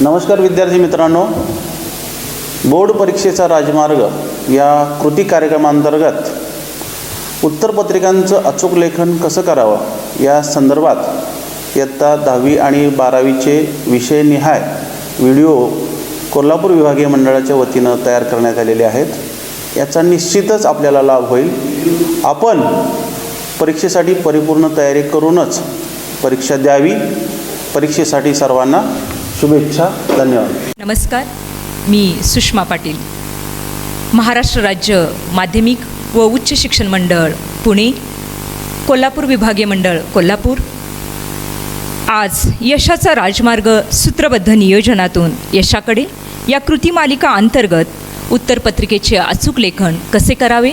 नमस्कार विद्यार्थी मित्रांनो. बोर्ड परीक्षेचा राजमार्ग या कृती कार्यक्रमांतर्गत उत्तरपत्रिकांचं अचूक लेखन कसं करावं या संदर्भात इयत्ता दहावी आणि बारावीचे विषयनिहाय व्हिडिओ कोल्हापूर विभागीय मंडळाच्या वतीनं तयार करण्यात आलेले आहेत. याचा निश्चितच आपल्याला लाभ होईल. आपण परीक्षेसाठी परिपूर्ण तयारी करूनच परीक्षा द्यावी. परीक्षेसाठी सर्वांना शुभेच्छा धन्यवाद. नमस्कार मी सुषमा पाटील. महाराष्ट्र राज्य माध्यमिक व उच्च शिक्षण मंडळ पुणे. कोल्हापूर विभागीय मंडळ कोल्हापूर. आज यशाचा राजमार्ग सूत्रबद्ध नियोजनातून यशाकडे. या कृती मालिका अंतर्गत उत्तरपत्रिकेचे अचूक लेखन कसे करावे?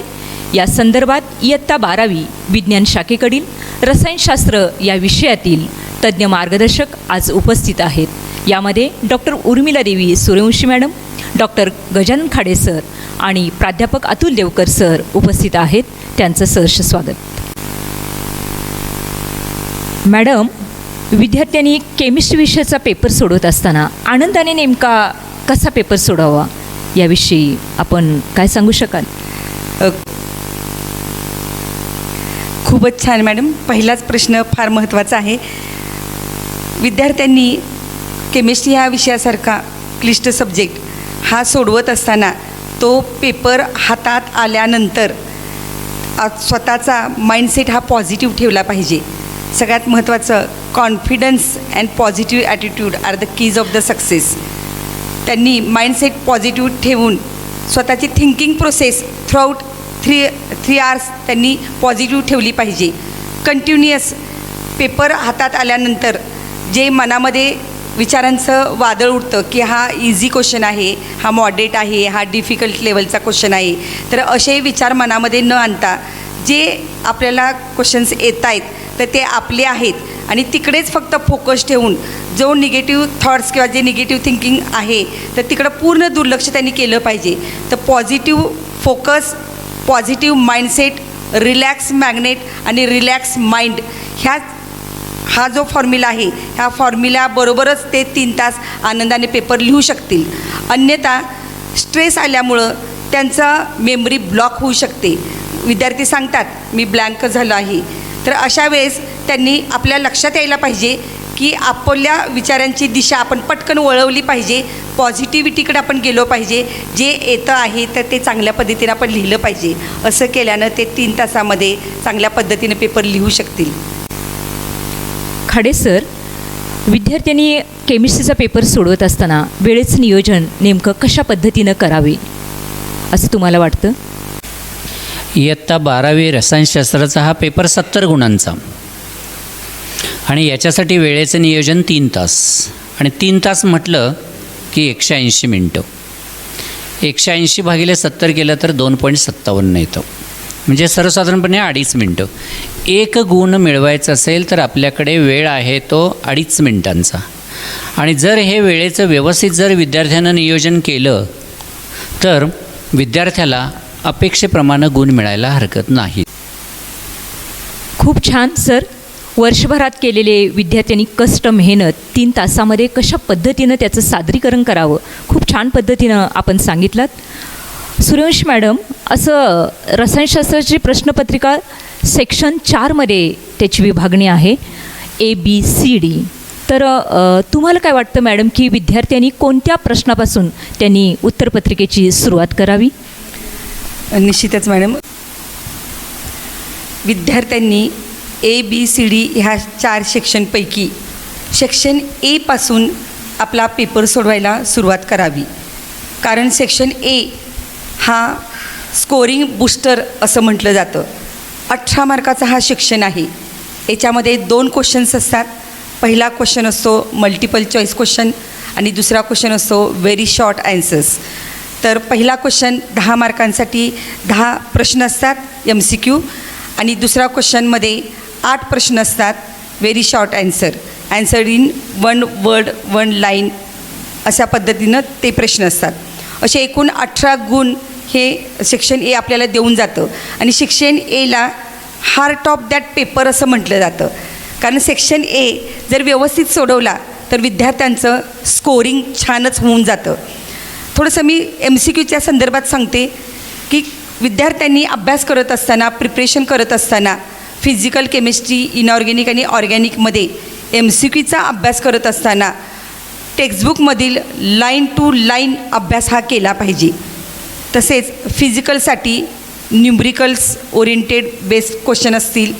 या संदर्भात इयत्ता बारावी विज्ञान शाखेकडील रसायनशास्त्र या विषयातील तज्ज्ञ मार्गदर्शक आज उपस्थित आहेत. यामध्ये doctor Urmila Devi Suryavanshi madam doctor Gajanan Khade sir आणि प्राध्यापक अतुल देवकर सर उपस्थित आहेत. त्यांचं सहर्ष स्वागत. मॅडम विद्यार्थ्यांनी केमिस्ट्री विषयाचा पेपर सोडवत असताना आनंदाने नेमका कसा पेपर सोडावा याविषयी आपण काय सांगू शकाल? खूपच छान मॅडम. पहिलाच प्रश्न फार महत्त्वाचा आहे. विद्यार्थ्यांनी केमिस्ट्री ह्या विषयासारखा क्लिष्ट सब्जेक्ट हा सोडवत असताना तो पेपर हातात आल्यानंतर स्वतःचा माइंडसेट हा पॉझिटिव्ह ठेवला पाहिजे. सगळ्यात महत्त्वाचं confidence and positive attitude are the keys of the success त्यांनी माइंडसेट पॉझिटिव्ह ठेवून स्वतःची thinking process throughout three three R's त्यांनी पॉझिटिव्ह ठेवली पाहिजे. कंटिन्युअस पेपर हातात आल्यानंतर जे मनामध्ये विचारांचं वादळ उठतं की हा इझी क्वेश्चन आहे हा मॉडरेट आहे हा डिफिकल्ट लेवलचा क्वेश्चन आहे. तर असे विचार मनामध्ये न आणता जे आपल्याला क्वेश्चन्स येत आहेत तर ते आपले आहेत. आणि तिकडेच फक्त फोकस ठेवून जो निगेटिव्ह थॉट्स किंवा जे निगेटिव्ह थिंकिंग आहे तर तिकडं पूर्ण दुर्लक्ष त्यांनी केलं पाहिजे. तर positive focus positive mindset relax magnet आणि रिलॅक्स माइंड ह्या हा जो फॉर्म्युला आहे ह्या फॉर्म्युल्याबरोबरच ते तीन तास आनंदाने पेपर लिहू शकतील. अन्यथा स्ट्रेस आल्यामुळं त्यांचा मेमरी ब्लॉक होऊ शकते. विद्यार्थी सांगतात मी ब्लँक झालो आहे. तर अशा वेळेस त्यांनी आपल्या लक्षात यायला पाहिजे की आपल्या विचारांची दिशा आपण पटकन वळवली पाहिजे पॉझिटिव्हिटीकडे आपण गेलो पाहिजे जे येतं आहे तर ते चांगल्या पद्धतीनं आपण लिहिलं पाहिजे. असं केल्यानं ते तीन तासामध्ये चांगल्या पद्धतीनं पेपर लिहू शकतील. खाडे सर विद्यार्थ्यांनी केमिस्ट्रीचा पेपर सोडवत असताना वेळेचं नियोजन नेमकं कशा पद्धतीनं करावे असं तुम्हाला वाटतं? इयत्ता बारावी रसायनशास्त्राचा हा पेपर सत्तर गुणांचा. आणि याच्यासाठी वेळेचं नियोजन तीन तास. आणि तीन तास म्हटलं की एकशे ऐंशी मिनटं. एकशे ऐंशी भागिले सत्तर केलं तर दोन पॉईंट सत्तावन्न येतं. म्हणजे सर्वसाधारणपणे अडीच मिनटं. एक गुण मिळवायचं असेल तर आपल्याकडे वेळ आहे तो अडीच मिनटांचा. आणि जर हे वेळेचं व्यवस्थित जर विद्यार्थ्यानं नियोजन केलं तर विद्यार्थ्याला अपेक्षेप्रमाणे गुण मिळायला हरकत नाही. खूप छान सर. वर्षभरात केलेले विद्यार्थ्यांनी कष्ट मेहनत तीन तासामध्ये कशा पद्धतीनं त्याचं सादरीकरण करावं? खूप छान पद्धतीनं आपण सांगितलं. सूर्यवंश मॅडम असं रसायनशास्त्राची प्रश्नपत्रिका सेक्शन चारमध्ये त्याची विभागणी आहे. ए बी सी डी तर तुम्हाला काय वाटतं मॅडम की विद्यार्थ्यांनी कोणत्या प्रश्नापासून त्यांनी उत्तरपत्रिकेची सुरुवात करावी? निश्चितच मॅडम. विद्यार्थ्यांनी ए बी सी डी ह्या चार सेक्शनपैकी सेक्शन एपासून आपला पेपर सोडवायला सुरुवात करावी. कारण सेक्शन ए हा स्कोरिंग बूस्टर असं म्हटलं जातं. अठरा मार्काचा हा शिक्षण आहे. याच्यामध्ये दोन क्वेश्चन्स असतात. पहिला क्वेश्चन असतो मल्टिपल चॉईस क्वेश्चन आणि दुसरा क्वेश्चन असतो व्हेरी शॉर्ट ॲन्सर्स तर पहिला क्वेश्चन दहा मार्कांसाठी दहा प्रश्न असतात एम सी क्यू आणि दुसऱ्या क्वेश्चनमध्ये आठ प्रश्न असतात very short answer answer in one word one line अशा पद्धतीनं ते प्रश्न असतात. असे एकूण अठरा गुण हे सेक्शन ए आपल्याला देऊन जातं. आणि सेक्शन एला हार्ट ऑफ दॅट पेपर असं म्हटलं जातं. कारण सेक्शन ए जर व्यवस्थित सोडवला तर विद्यार्थ्यांचं स्कोरिंग छानच होऊन जातं. थोडंसं मी एम सी क्यूच्या संदर्भात सांगते की विद्यार्थ्यांनी अभ्यास करत असताना प्रिपरेशन करत असताना फिजिकल केमिस्ट्री इनऑर्गॅनिक आणि ऑर्गॅनिकमध्ये एम सी क्यूचा अभ्यास करत असताना टेक्स्टबुकमधील लाईन टू लाईन अभ्यास हा केला पाहिजे. तसेच फिजिकलसाठी न्युमरिकल्स ओरिएंटेड बेस्ड क्वेश्चन असतील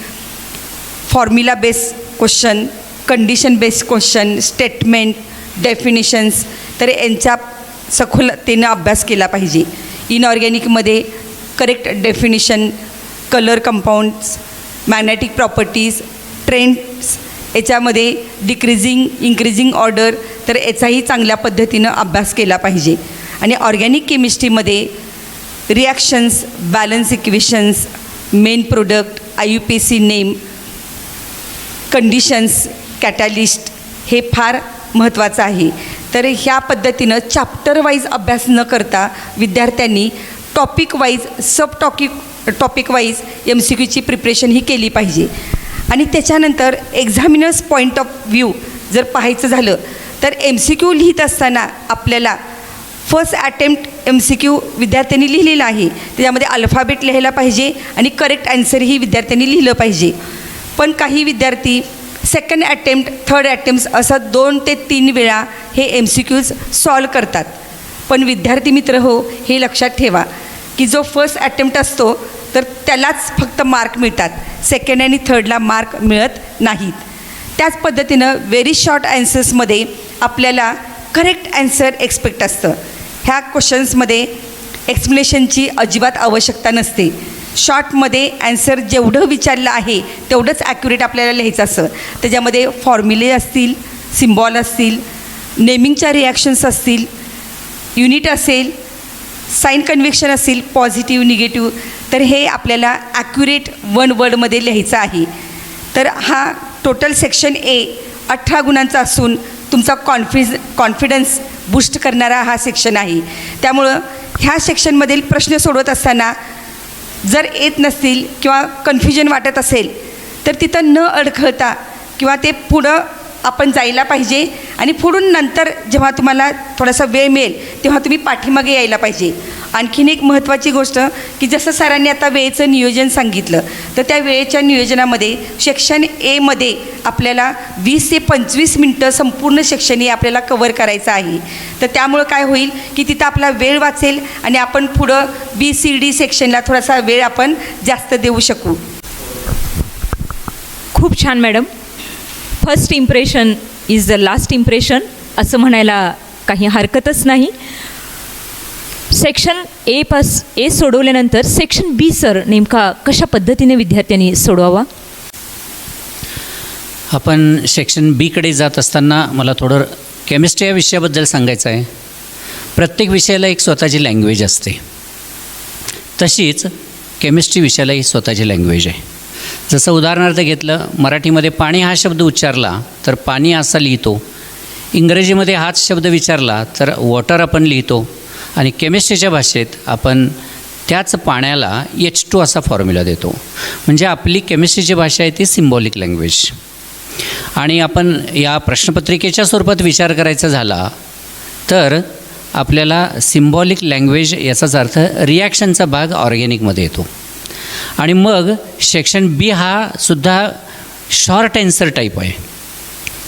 formula based question condition based question statement definitions तर यांच्या सखोलतेनं अभ्यास केला पाहिजे. इनऑर्गॅनिकमध्ये correct definition colour compounds magnetic properties trends याच्यामध्ये डिक्रीजिंग इन्क्रीजिंग ऑर्डर तर याचाही चांगल्या पद्धतीनं अभ्यास केला पाहिजे. आणि ऑर्गॅनिक केमिस्ट्रीमध्ये reactions balance equations, main product I U P C name conditions catalyst हे फार महत्त्वाचं आहे. तर ह्या पद्धतीनं चॅप्टर वाईज अभ्यास न करता विद्यार्थ्यांनी topic wise sub topic topic wise M C क्यूची preparation ही केली पाहिजे. आणि त्याच्यानंतर एक्झामिनर्स पॉईंट ऑफ व्ह्यू जर पाहायचं झालं तर एम सी क्यू लिहित असताना आपल्याला first attempt M C Q विद्यार्थ्यांनी लिहिलेला आहे. त्याच्यामध्ये अल्फाबेट लिहायला पाहिजे आणि करेक्ट ॲन्सरही विद्यार्थ्यांनी लिहिलं पाहिजे. पण काही विद्यार्थी सेकंड अटेम्प्ट थर्ड अटेम्प्ट असं दोन ते तीन वेळा हे एम सी क्यूज सॉल्व करतात. पण विद्यार्थी मित्र हो हे लक्षात ठेवा की जो फर्स्ट अटेम्प्ट असतो तर त्यालाच फक्त मार्क मिळतात. सेकंड आणि थर्डला मार्क मिळत नाहीत. त्याच पद्धतीनं व्हेरी शॉर्ट ॲन्सर्समध्ये आपल्याला करेक्ट ॲन्सर एक्सपेक्ट असतं. ह्या क्वेश्चन्समध्ये एक्सप्लेनेशनची अजिबात आवश्यकता नसते. शॉर्टमध्ये ॲन्सर जेवढं विचारलं आहे तेवढंच ॲक्युरेट आपल्याला लिहायचं असं त्याच्यामध्ये फॉर्म्युले असतील सिम्बॉल असतील नेमिंगच्या रिॲक्शन्स असतील युनिट असेल साईन कन्व्हेक्शन असेल पॉझिटिव्ह निगेटिव्ह तर हे आपल्याला ॲक्युरेट वन वर्डमध्ये लिहायचं आहे. तर हा टोटल सेक्शन ए अठरा गुणांचा असून तुमचा कॉन्फिज कॉन्फिडन्स बूस्ट करणारा हा सेक्शन आहे. त्यामुळं ह्या सेक्शनमधील प्रश्न सोडवत असताना जर येत नसतील किंवा कन्फ्युजन वाटत असेल तर तिथं न अडखळता किंवा ते पुढं आपण जायला पाहिजे आणि पुढून नंतर जेव्हा तुम्हाला थोडासा वेळ मिळेल तेव्हा तुम्ही पाठीमागे यायला पाहिजे. आणखीन एक महत्त्वाची गोष्ट की जसं सरांनी आता वेळेचं नियोजन सांगितलं तर त्या वेळेच्या नियोजनामध्ये सेक्शन एमध्ये आपल्याला वीस ते पंचवीस मिनटं संपूर्ण सेक्शन हे आपल्याला कवर करायचं आहे. तर त्यामुळं काय होईल की तिथं आपला वेळ वाचेल आणि आपण पुढं बी सी डी सेक्शनला थोडासा वेळ आपण जास्त देऊ शकू. खूप छान madam. First impression is the last impression असं म्हणायला काही हरकतच नाही. सेक्शन ए पास ए सोडवल्यानंतर सेक्शन बी सर नेमका कशा पद्धतीने विद्यार्थ्यांनी सोडवावा? आपण सेक्शन बीकडे जात असताना मला थोडं केमिस्ट्री या विषयाबद्दल सांगायचं आहे. प्रत्येक विषयाला एक स्वतःची लँग्वेज असते. तशीच केमिस्ट्री विषयाला ही स्वतःची लँग्वेज आहे. जसं उदाहरणार्थ घेतलं मराठीमध्ये पाणी हा शब्द उच्चारला तर पाणी असा लिहितो. इंग्रजीमध्ये हाच शब्द विचारला तर वॉटर आपण लिहितो. आणि केमिस्ट्रीच्या भाषेत आपण त्याच पाण्याला एच टू असा फॉर्म्युला देतो. म्हणजे आपली केमिस्ट्रीची भाषा आहे ती सिम्बॉलिक लँग्वेज आणि आपण या प्रश्नपत्रिकेच्या स्वरूपात विचार करायचा झाला तर आपल्याला सिम्बॉलिक लँग्वेज याचाच अर्थ रिॲक्शनचा भाग ऑर्गॅनिकमध्ये येतो. आणि मग सेक्शन बी हा सुद्धा शॉर्ट ॲन्सर टाईप आहे.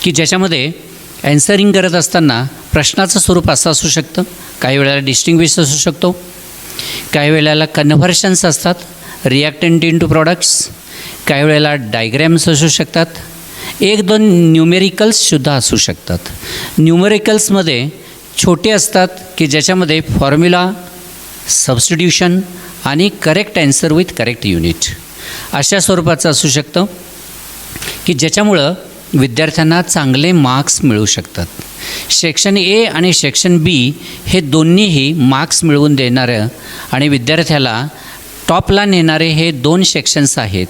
की ज्याच्यामध्ये ॲन्सरिंग करत असताना प्रश्नाचं स्वरूप असं असू शकतं. काही वेळेला डिस्टिंग्विश असू शकतो. काही वेळेला कन्व्हर्शन्स असतात. रिॲक्टंट इन टू प्रॉडक्ट्स काही वेळेला डायग्रॅम्स असू शकतात. एक दोन न्यूमेरिकल्ससुद्धा असू शकतात. न्यूमेरिकल्समध्ये छोटे असतात की ज्याच्यामध्ये फॉर्म्युला सबस्टिट्यूशन आणि correct answer with correct unit अशा स्वरूपाचं असू शकतं की ज्याच्यामुळं विद्यार्थ्यांना चांगले मार्क्स मिळू शकतात. सेक्शन ए आणि सेक्शन बी हे दोन्हीही मार्क्स मिळवून देणारं आणि विद्यार्थ्याला टॉपला नेणारे हे दोन सेक्शन्स आहेत.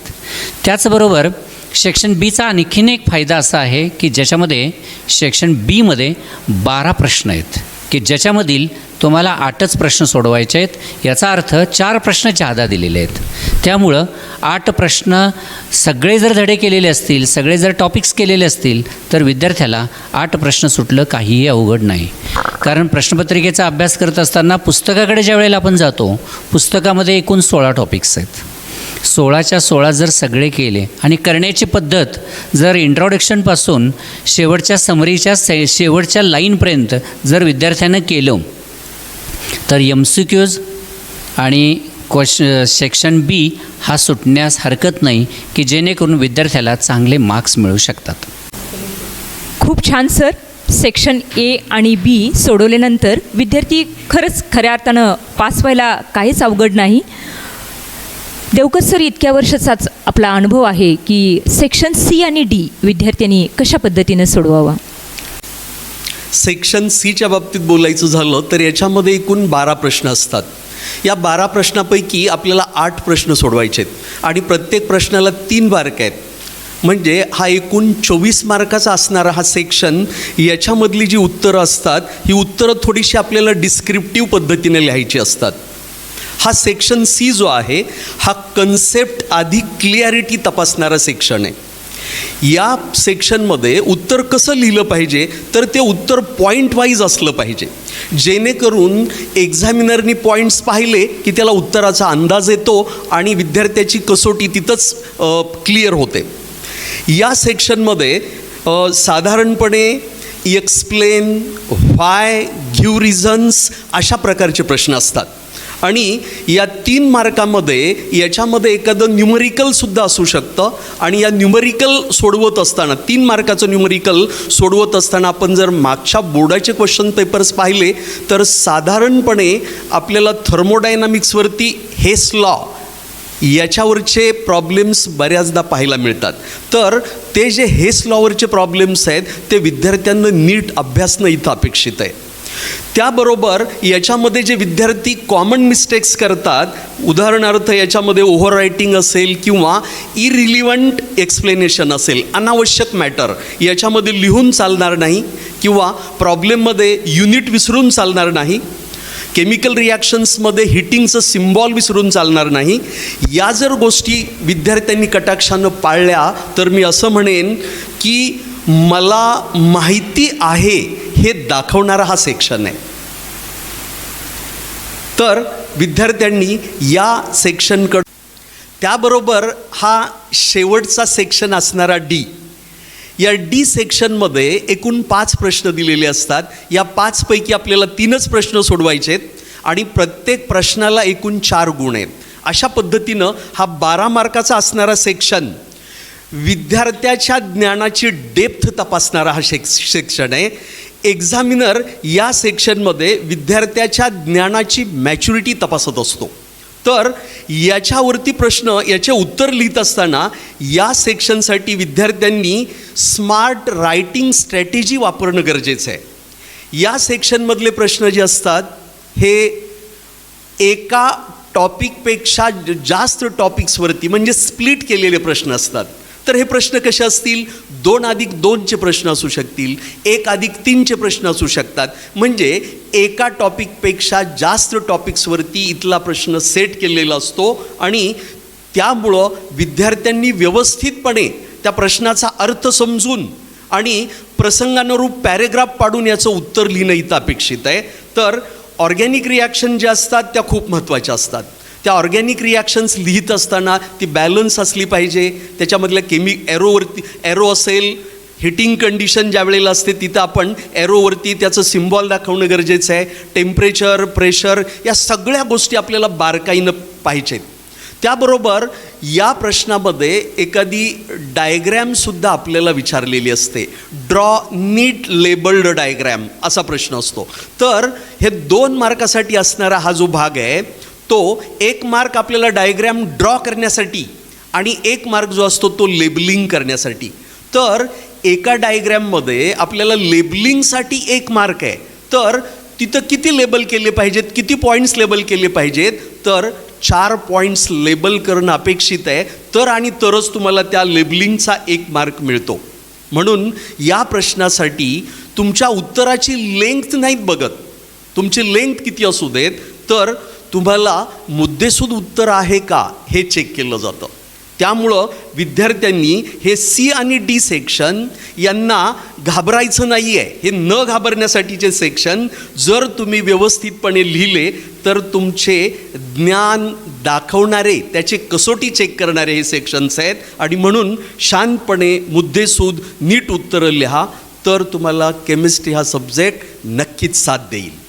त्याचबरोबर सेक्शन बीचा आणखीन एक फायदा असा आहे की ज्याच्यामध्ये सेक्शन बीमध्ये बारा प्रश्न आहेत. की ज्याच्यामधील तुम्हाला आठच प्रश्न सोडवायचे आहेत. याचा अर्थ चार प्रश्न जादा दिलेले आहेत. त्यामुळं आठ प्रश्न सगळे जर धडे केलेले असतील सगळे जर टॉपिक्स केलेले असतील तर विद्यार्थ्याला आठ प्रश्न सुटलं काहीही अवघड नाही. कारण प्रश्नपत्रिकेचा अभ्यास करत असताना पुस्तकाकडे ज्या वेळेला आपण जातो पुस्तकामध्ये एकूण सोळा टॉपिक्स आहेत. सोळाच्या सोळा जर सगळे केले आणि करण्याची पद्धत जर इंट्रोडक्शनपासून शेवटच्या समरीच्या से शेवटच्या लाईनपर्यंत जर विद्यार्थ्यानं केलं तर एम सी क्यूज आणि क्वश सेक्शन बी हा सुटण्यास हरकत नाही की जेणेकरून विद्यार्थ्याला चांगले मार्क्स मिळू शकतात. खूप छान सर सेक्शन ए आणि बी सोडवल्यानंतर विद्यार्थी खरंच खऱ्या अर्थानं पास व्हायला काहीच अवघड नाही. देवकर सर इतक्या वर्षाचाच आपला अनुभव आहे की सेक्शन सी आणि डी विद्यार्थ्यांनी कशा पद्धतीनं सोडवावा? सेक्शन सीच्या बाबतीत बोलायचं झालं तर याच्यामध्ये एकूण बारा प्रश्न असतात. या बारा प्रश्नापैकी आपल्याला आठ प्रश्न सोडवायचे आहेत आणि प्रत्येक प्रश्नाला तीन मार्क आहेत. म्हणजे हा एकूण चोवीस मार्काचा असणारा हा सेक्शन याच्यामधली जी उत्तरं असतात ही उत्तरं थोडीशी आपल्याला डिस्क्रिप्टिव्ह पद्धतीने लिहायची असतात. हा सेक्शन सी जो आहे हा कन्सेप्ट आधी क्लिअरिटी तपासणारा सेक्शन आहे. या सेक्शनमध्ये उत्तर कसं लिहिलं पाहिजे तर ते उत्तर पॉईंट वाईज असलं पाहिजे. जेणेकरून एक्झामिनरनी पॉईंट्स पाहिले की त्याला उत्तराचा अंदाज येतो आणि विद्यार्थ्याची कसोटी तिथंच क्लिअर होते. या सेक्शनमध्ये साधारणपणे एक्सप्लेन व्हाय गिव्ह रिझन्स अशा प्रकारचे प्रश्न असतात. आणि या तीन मार्कामध्ये याच्यामध्ये एखादं न्यूमरिकलसुद्धा असू शकतं. आणि या न्यूमरिकल सोडवत असताना तीन मार्काचं न्यूमरिकल सोडवत असताना आपण जर मागच्या बोर्डाचे क्वेश्चन पेपर्स पाहिले तर साधारणपणे आपल्याला थर्मोडायनामिक्सवरती हेस लॉ याच्यावरचे प्रॉब्लेम्स बऱ्याचदा पाहायला मिळतात. तर ते जे हेस लॉवरचे प्रॉब्लेम्स आहेत ते विद्यार्थ्यांना नीट अभ्यासणं इथं अपेक्षित आहे. त्याबरोबर याच्यामध्ये जे विद्यार्थी कॉमन मिस्टेक्स करतात उदाहरणार्थ याच्यामध्ये ओव्हर रायटिंग असेल किंवा इरिलिव्हंट एक्सप्लेनेशन असेल अनावश्यक मॅटर याच्यामध्ये लिहून चालणार नाही किंवा प्रॉब्लेममध्ये युनिट विसरून चालणार नाही केमिकल रिॲक्शन्समध्ये हिटिंगचं सिम्बॉल विसरून चालणार नाही या जर गोष्टी विद्यार्थ्यांनी कटाक्षानं पाळल्या तर मी असं म्हणेन की मला माहिती आहे हे दाखवणारा हा सेक्शन आहे. तर विद्यार्थ्यांनी या सेक्शनकडं त्याबरोबर हा शेवटचा सेक्शन असणारा डी या डी सेक्शनमध्ये एकूण पाच प्रश्न दिलेले असतात. या पाचपैकी आपल्याला तीनच प्रश्न सोडवायचे आहेत आणि प्रत्येक प्रश्नाला एकूण चार गुण आहेत. अशा पद्धतीनं हा बारा मार्काचा असणारा सेक्शन विद्यार्थ्याच्या ज्ञानाची डेप्थ तपासणारा हा शेक सेक्शन आहे. एक्झामिनर या सेक्शनमध्ये विद्यार्थ्याच्या ज्ञानाची मॅच्युरिटी तपासत असतो. तर याच्यावरती प्रश्न याचे उत्तर लिहित असताना या सेक्शनसाठी विद्यार्थ्यांनी स्मार्ट रायटिंग स्ट्रॅटेजी वापरणं गरजेचं आहे. या सेक्शनमधले प्रश्न जे असतात हे एका टॉपिकपेक्षा जास्त टॉपिक्सवरती म्हणजे स्प्लिट केलेले प्रश्न असतात. तर हे प्रश्न कसे असतील? दोन अधिक दोनचे प्रश्न असू शकतील. एक अधिक तीनचे प्रश्न असू शकतात. म्हणजे एका टॉपिकपेक्षा जास्त टॉपिक्सवरती इथला प्रश्न सेट केलेला असतो आणि त्यामुळं विद्यार्थ्यांनी व्यवस्थितपणे त्या प्रश्नाचा अर्थ समजून आणि प्रसंगानुरूप पॅरेग्राफ पाडून याचं उत्तर लिहिणं इथं अपेक्षित आहे. तर ऑर्गॅनिक रिॲक्शन ज्या असतात त्या खूप महत्त्वाच्या असतात. त्या ऑर्गॅनिक रिॲक्शन्स लिहित असताना ती बॅलन्स असली पाहिजे. त्याच्यामधल्या केमी एरोवरती एरो असेल हिटिंग कंडिशन ज्या वेळेला असते तिथं आपण एरोवरती त्याचं सिम्बॉल दाखवणं गरजेचं आहे. टेम्परेचर प्रेशर या सगळ्या गोष्टी आपल्याला बारकाईनं पाहिजेत. त्याबरोबर या प्रश्नामध्ये एखादी डायग्रॅमसुद्धा आपल्याला विचारलेली असते. ड्रॉ नीट लेबल्ड डायग्रॅम असा प्रश्न असतो. तर हे दोन मार्कासाठी असणारा हा जो भाग आहे तो एक मार्क आपल्याला डायग्रॅम ड्रॉ करण्यासाठी आणि एक मार्क जो असतो तो लेबलिंग करण्यासाठी. तर एका डायग्रॅममध्ये आपल्याला लेबलिंगसाठी एक मार्क आहे. तर तिथं किती लेबल केले पाहिजेत? किती पॉईंट्स लेबल केले पाहिजेत? तर चार पॉईंट्स लेबल करणं अपेक्षित आहे. तर आणि तरच तुम्हाला त्या लेबलिंगचा एक मार्क मिळतो. म्हणून या प्रश्नासाठी तुमच्या उत्तराची लेंथ नाहीत बघत. तुमची लेंथ किती असू देत? तर तुम्हाला मुद्देसूद उत्तर आहे का हे चेक केलं जातं. त्यामुळं विद्यार्थ्यांनी हे सी आणि डी सेक्शन यांना घाबरायचं नाही आहे हे न घाबरण्यासाठीचे सेक्शन जर तुम्ही व्यवस्थितपणे लिहिले तर तुमचे ज्ञान दाखवणारे त्याचे कसोटी चेक करणारे हे सेक्शन्स आहेत. आणि म्हणून शांतपणे मुद्देसूद नीट उत्तरं लिहा तर तुम्हाला केमिस्ट्री हा सब्जेक्ट नक्कीच साथ देईल.